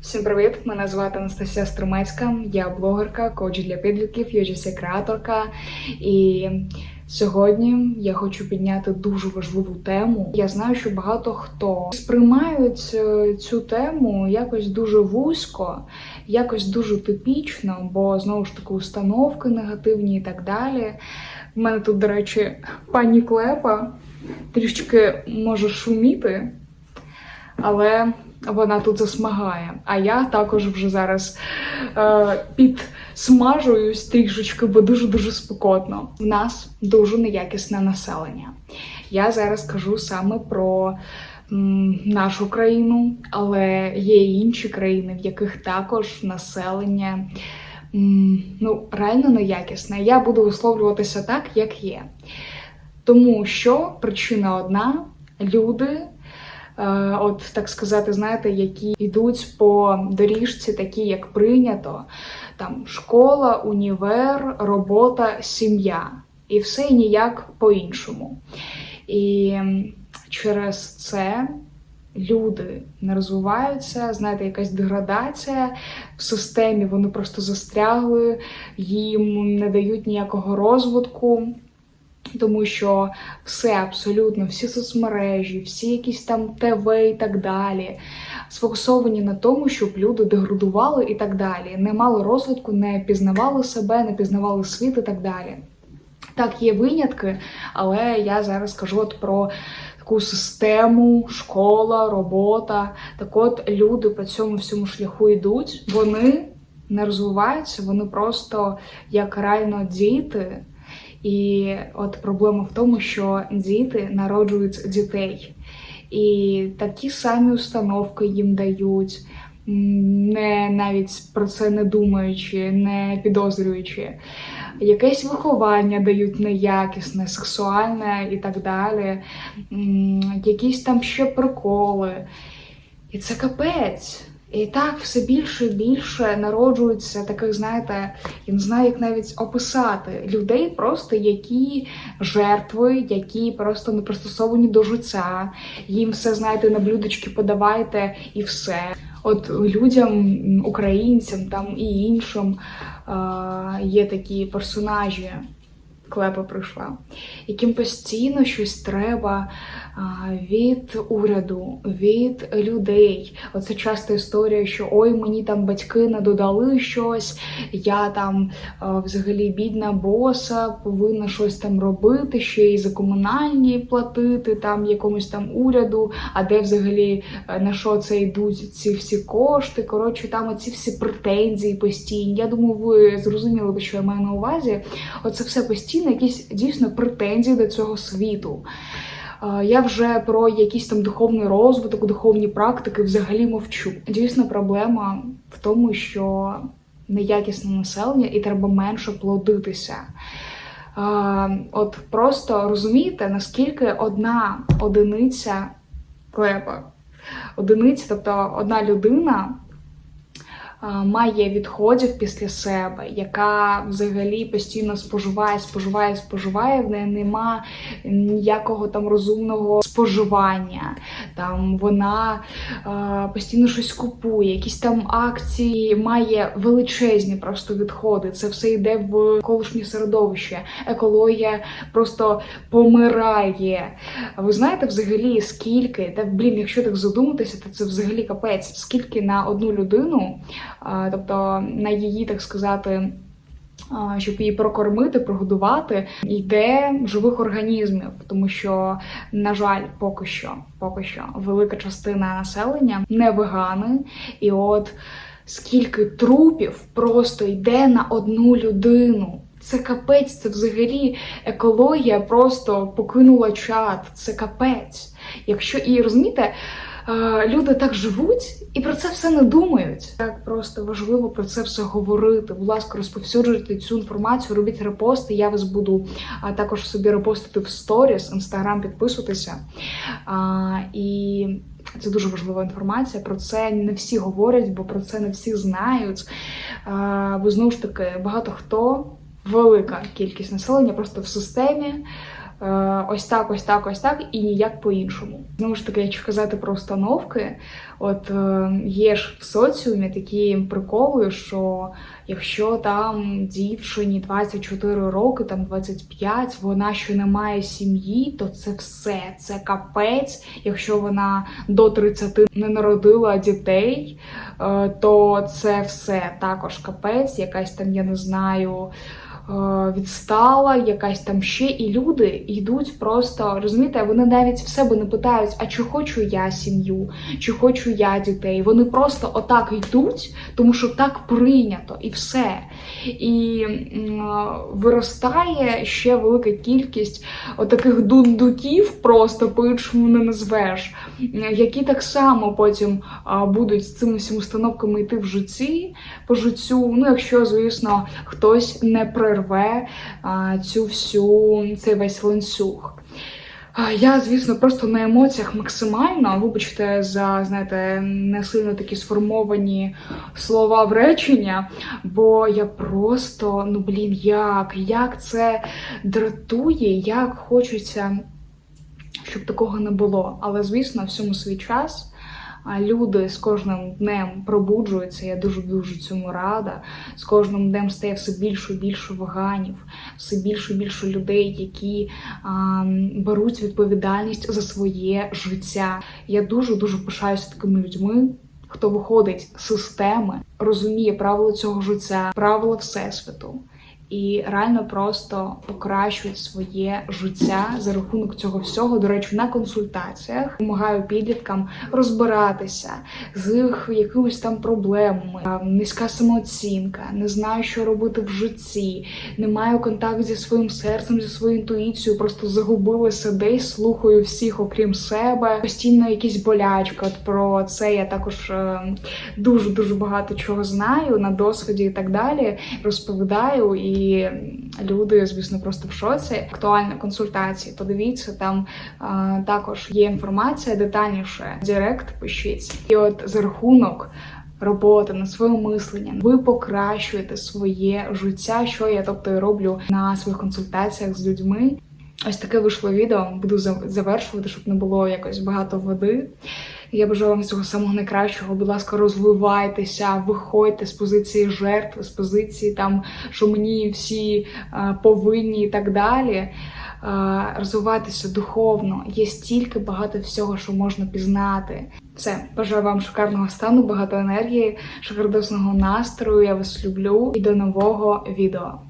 Всім привіт! Мене звати Анастасія Струмецька. Я блогерка, коуч для підлітків, UGC креаторка. І сьогодні я хочу підняти дуже важливу тему. Я знаю, що багато хто сприймають е, цю тему якось дуже вузько, якось дуже типічно, бо знову ж таки установки негативні і так далі. У мене тут, до речі, пані Клепа трішки може шуміти, але вона тут засмагає. А я також вже зараз е, підсмажуюсь трішечки, бо дуже-дуже спекотно. В нас дуже неякісне населення. Я зараз кажу саме про м, нашу країну, але є і інші країни, в яких також населення. Ну, реально неякісне. Я буду висловлюватися так, як є. Тому що причина одна: люди, от так сказати, знаєте, які йдуть по доріжці, такі як прийнято, там школа, універ, робота, сім'я. І все ніяк по-іншому. І через це люди не розвиваються, знаєте, якась деградація в системі, вони просто застрягли, їм не дають ніякого розвитку. Тому що все абсолютно, всі соцмережі, всі якісь там ТВ і так далі, сфокусовані на тому, щоб люди деградували і так далі, не мали розвитку, не пізнавали себе, не пізнавали світ і так далі. Так, є винятки, але я зараз кажу от про таку систему, школа, робота. Так от люди по цьому всьому шляху йдуть, вони не розвиваються, вони просто як реально діти. І от проблема в тому, що діти народжують дітей, і такі самі установки їм дають, не навіть про це не думаючи, не підозрюючи. Якесь виховання дають неякісне, сексуальне і так далі, якісь там ще приколи. І це капець. І так все більше і більше народжується таких, знаєте, я не знаю, як навіть описати людей, просто які жертви, які просто не пристосовані до життя. Їм все знаєте, на блюдечки подавайте і все. От людям, українцям там і іншим а, є такі персонажі. Клепа прийшла, яким постійно щось треба від уряду, від людей. Оце часто історія, що ой, мені там батьки не додали щось, я там взагалі бідна боса, повинна щось там робити, ще й за комунальні платити там якомусь там уряду, а де взагалі е, на що це йдуть ці всі кошти. Коротше, там оці всі претензії постійні. Я думаю, ви зрозуміли, що я маю на увазі. Оце все постійно якісь дійсно претензії до цього світу. Е, Я вже про якийсь там духовний розвиток, духовні практики взагалі мовчу. Дійсно, проблема в тому, що неякісне населення і треба менше плодитися. Е, От просто розумієте, наскільки одна одиниця клепа, одиниця, тобто одна людина має відходів після себе, яка взагалі постійно споживає, споживає, споживає, в неї нема ніякого там розумного споживання. Там вона а, постійно щось купує, якісь там акції, має величезні просто відходи. Це все йде в колишнє середовище. Екологія просто помирає. Ви знаєте взагалі скільки? Та блін, якщо так задуматися, то це взагалі капець. Скільки на одну людину, а, тобто на її, так сказати. Щоб її прокормити, прогодувати, йде живих організмів, тому що, на жаль, поки що, поки що велика частина населення не вегани, і от скільки трупів просто йде на одну людину. Це капець, це взагалі екологія просто покинула чат. Це капець. Якщо і розумієте, люди так живуть і про це все не думають. Так просто важливо про це все говорити. Будь ласка, розповсюджуйте цю інформацію, робіть репости. Я вас буду також собі репостити в сторіс, інстаграм, підписуватися. А, і це дуже важлива інформація. Про це не всі говорять, бо про це не всі знають. Бо знову ж таки багато хто велика кількість населення просто в системі ось так, ось так, ось так, і ніяк по-іншому. Знову ж таки, якщо казати про установки, от е, є ж в соціумі такі приколи, що якщо там дівчині 24 роки, там 25, вона ще не має сім'ї, то це все, це капець. Якщо вона до 30 не народила дітей, е, то це все також капець, якась там, я не знаю. Е, Відстала, якась там ще, і люди йдуть просто розумієте, вони навіть в себе не питають, а чи хочу я сім'ю, чи хочу я дітей. Вони просто отак йдуть, тому що так прийнято, і все. І м, виростає ще велика кількість отаких дундуків, просто по-іншому не назвеш, які так само потім будуть з цими всіма установками йти в житті, по життю. Ну, якщо, звісно, хтось не прерве а, цю всю цей весь ланцюг. Я, звісно, просто на емоціях максимально, вибачте, за знаєте, не сильно такі сформовані слова в речення, бо я просто, ну блін, як, як це дратує, як хочеться, щоб такого не було. Але, звісно, всьому свій час. Люди з кожним днем пробуджуються. Я дуже дуже цьому рада. З кожним днем стає все більше і більше ваганів, все більше і більше людей, які а, беруть відповідальність за своє життя. Я дуже дуже пишаюся такими людьми. Хто виходить з системи, розуміє правила цього життя, правила всесвіту, і реально просто покращують своє життя за рахунок цього всього. До речі, на консультаціях допомагаю підліткам розбиратися з їх якимись там проблемами, низька самооцінка, не знаю, що робити в житті, не маю контакту зі своїм серцем, зі своєю інтуїцією, просто загубила себе, і слухаю всіх, окрім себе. Постійно якісь болячки. От про це я також дуже дуже багато чого знаю на досвіді і так далі. Розповідаю, і люди, звісно, просто в шоці. Актуальна консультація. Подивіться, там е, також є інформація детальніше. Директ пишіть. І от за рахунок. Роботи над своїм мисленням, ви покращуєте своє життя, що я тобто і роблю на своїх консультаціях з людьми. Ось таке вийшло відео. Буду завершувати, щоб не було якось багато води. Я бажаю вам всього самого найкращого. Будь ласка, розвивайтеся, виходьте з позиції жертви, з позиції там, що мені всі е, повинні і так далі. Е, розвивайтеся духовно. Є стільки багато всього, що можна пізнати. Все, бажаю вам шикарного стану, багато енергії, шикардосного настрою. Я вас люблю і до нового відео.